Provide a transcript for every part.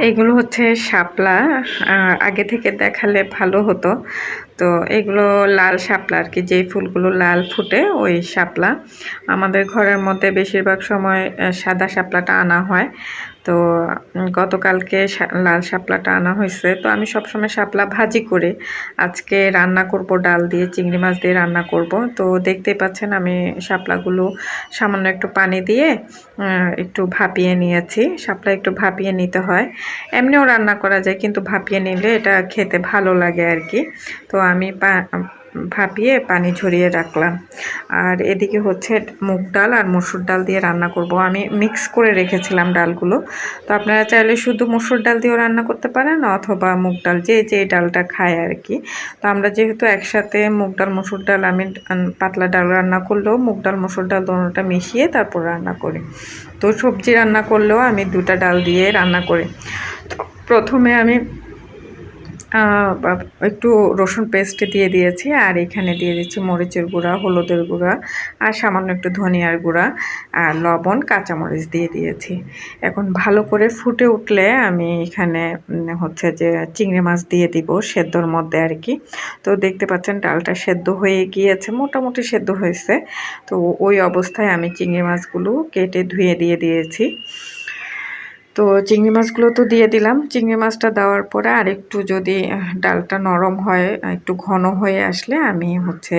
এগুলো হচ্ছে শাপলা আগে থেকে দেখালে ভালো হতো। তো এগুলো লাল শাপলা আর কি, যেই ফুলগুলো লাল ফুটে ওই শাপলা। আমাদের ঘরের মধ্যে বেশিরভাগ সময় সাদা শাপলাটা আনা হয়। তো গতকালকে লাল শাপলাটা আনা হয়েছে। তো আমি সবসময় শাপলা ভাজি করে। আজকে রান্না করব ডাল দিয়ে, চিংড়ি মাছ দিয়ে রান্না করব। তো দেখতেই পাচ্ছেন আমি শাপলাগুলো সামান্য একটু পানি দিয়ে একটু ভাপিয়ে নিয়েছি। শাপলা একটু ভাপিয়ে নিতে হয়। এমনিও রান্না করা যায়, কিন্তু ভাপিয়ে নিলে এটা খেতে ভালো লাগে আর কি। তো আমি ভাপিয়ে পানি ঝরিয়ে রাখলাম। আর এদিকে হচ্ছে মুগ ডাল আর মসুর ডাল দিয়ে রান্না করব। আমি মিক্স করে রেখেছিলাম ডালগুলো। তো আপনারা চাইলে শুধু মসুর ডাল দিয়েও রান্না করতে পারেন অথবা মুগ ডাল, যে যে ডালটা খায় আর কি। তো আমরা যেহেতু একসাথে মুগ ডাল, মসুর ডাল, আমি পাতলা ডাল রান্না করলেও মুগ ডাল, মসুর ডাল দোনোটা মিশিয়ে তারপর রান্না করি। তো সবজি রান্না করলেও আমি দুটা ডাল দিয়ে রান্না করি। তো প্রথমে আমি একটু রসুন পেস্ট দিয়ে দিয়েছি, আর এখানে দিয়ে দিচ্ছি মরিচের গুঁড়া, হলুদের গুঁড়া, আর সামান্য একটু ধনিয়ার গুঁড়া, আর লবণ, কাঁচামরিচ দিয়ে দিয়েছি। এখন ভালো করে ফুটে উঠলে আমি এখানে হচ্ছে যে চিংড়ি মাছ দিয়ে দিব সেদ্ধর মধ্যে আর কি। তো দেখতে পাচ্ছেন ডালটা সেদ্ধ হয়ে গিয়েছে, মোটামুটি সেদ্ধ হয়েছে। তো ওই অবস্থায় আমি চিংড়ি মাছগুলো কেটে ধুয়ে দিয়ে দিয়েছি। তো চিংড়ি মাছগুলো তো দিয়ে দিলাম। চিংড়ি মাছটা দেওয়ার পরে আর একটু যদি ডালটা নরম হয়, একটু ঘন হয়ে আসলে আমি হচ্ছে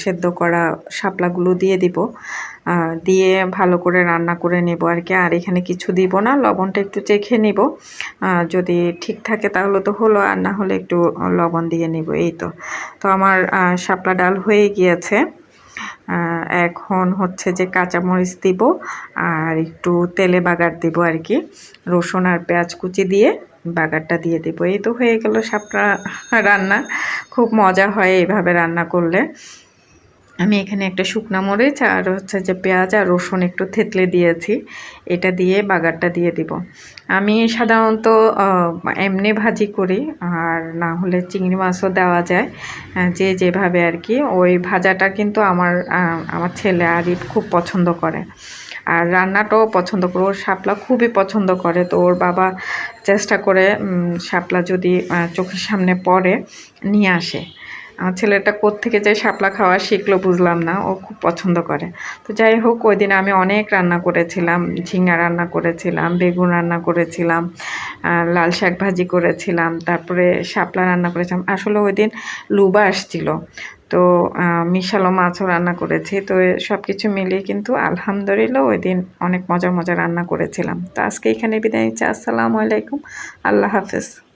সেদ্ধ করা শাপলাগুলো দিয়ে দিব। দিয়ে ভালো করে রান্না করে নেব আর কি। আর এখানে কিছু দিব না, লবণটা একটু চেখে নিব। যদি ঠিক থাকে তাহলে তো হলো, আর না হলে একটু লবণ দিয়ে নিব, এই তো। তো আমার শাপলা ডাল হয়ে গিয়েছে। এখন হচ্ছে যে কাঁচামরিচ দিব আর একটু তেলে বাগার দিব আর কি। রসুন আর পেঁয়াজ কুচি দিয়ে বাগারটা দিয়ে দেব। এই তো হয়ে গেল সাপটা রান্না। খুব মজা হয় এইভাবে রান্না করলে। আমি এখানে একটা শুকনা মরিচ আর হচ্ছে যে পেঁয়াজ আর রসুন একটু থেতলে দিয়েছি। এটা দিয়ে বাগারটা দিয়ে দিব। আমি সাধারণত এমনি ভাজি করি আর না হলে চিংড়ি মাছও দেওয়া যায় যে যেভাবে আর কি। ওই ভাজাটা কিন্তু আমার আমার ছেলে আরিফ খুব পছন্দ করে। আর রান্নাটাও পছন্দ করে। ওর শাপলা খুবই পছন্দ করে। তো ওর বাবা চেষ্টা করে শাপলা যদি চোখের সামনে পড়ে, নিয়ে আসে। ছেলেটা কোত্থেকে যে শাপলা খাওয়া শিখলো বুঝলাম না, ও খুব পছন্দ করে। তো যাই হোক, ওই দিন আমি অনেক রান্না করেছিলাম, ঝিঙা রান্না করেছিলাম, বেগুন রান্না করেছিলাম লাল শাক ভাজি করেছিলাম, তারপরে শাপলা রান্না করেছিলাম। আসলে ওই দিন লুবা আসছিল। তো মিশালো মাছও রান্না করেছি। তো সব কিছু মিলিয়ে কিন্তু আলহামদুলিল্লাহ ওই দিন অনেক মজার মজার রান্না করেছিলাম। তো আজকে এখানে বিদায় নিচ্ছি। আসসালামু আলাইকুম। আল্লাহ হাফেজ।